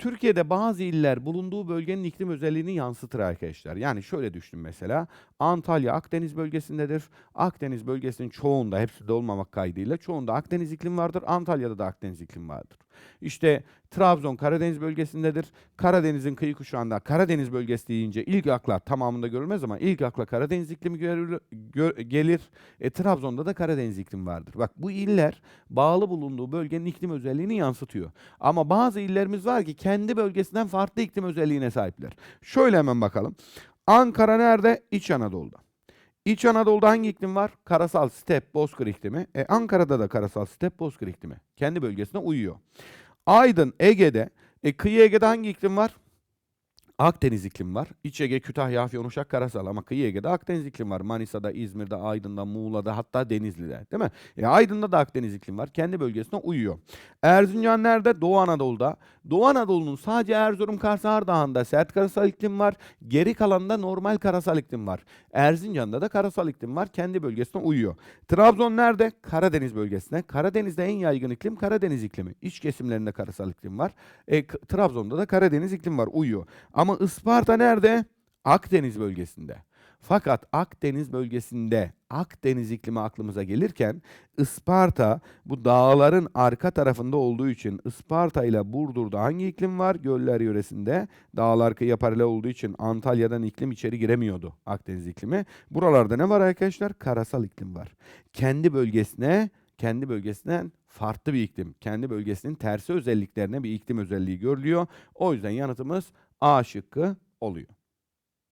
Türkiye'de bazı iller bulunduğu bölgenin iklim özelliğini yansıtır arkadaşlar. Yani şöyle düşünün mesela. Antalya Akdeniz bölgesindedir. Akdeniz bölgesinin çoğunda, hepsi de olmamak kaydıyla çoğunda Akdeniz iklim vardır. Antalya'da da Akdeniz iklim vardır. İşte Trabzon Karadeniz bölgesindedir. Karadeniz'in kıyı kuşağında Karadeniz bölgesi deyince ilk akla tamamında görülmez ama ilk akla Karadeniz iklimi görülür- gö- gelir. E, Trabzon'da da Karadeniz iklimi vardır. Bak bu iller bağlı bulunduğu bölgenin iklim özelliğini yansıtıyor. Ama bazı illerimiz var ki kendi bölgesinden farklı iklim özelliğine sahipler. Şöyle hemen bakalım. Ankara nerede? İç Anadolu'da. İç Anadolu'da hangi iklim var? Karasal step bozkır iklimi. E, Ankara'da da karasal step bozkır iklimi. Kendi bölgesine uyuyor. Aydın, Ege'de. E, kıyı Ege'de hangi iklim var? Akdeniz iklim var. İç Ege, Kütahya, Afyon, Uşak, Karasal ama kıyı Ege'de Akdeniz iklim var. Manisa'da, İzmir'de, Aydın'da, Muğla'da hatta Denizli'de değil mi? E, Aydın'da da Akdeniz iklim var. Kendi bölgesine uyuyor. Erzincan nerede? Doğu Anadolu'da. Doğu Anadolu'nun sadece Erzurum, Kars, Ardahan'da sert karasal iklim var. Geri kalanında normal karasal iklim var. Erzincan'da da karasal iklim var. Kendi bölgesine uyuyor. Trabzon nerede? Karadeniz bölgesine. Karadeniz'de en yaygın iklim Karadeniz iklimi. İç kesimlerinde karasal iklim var. E, Trabzon'da da Karadeniz iklim var. Uyuyor. Ama Isparta nerede? Akdeniz bölgesinde. Fakat Akdeniz bölgesinde Akdeniz iklimi aklımıza gelirken Isparta bu dağların arka tarafında olduğu için Isparta ile Burdur'da hangi iklim var? Göller yöresinde dağlar kıyıya paralel olduğu için Antalya'dan iklim içeri giremiyordu Akdeniz iklimi. Buralarda ne var arkadaşlar? Karasal iklim var. Kendi bölgesine kendi bölgesinden farklı bir iklim. Kendi bölgesinin tersi özelliklerine bir iklim özelliği görülüyor. O yüzden yanıtımız A şıkkı oluyor.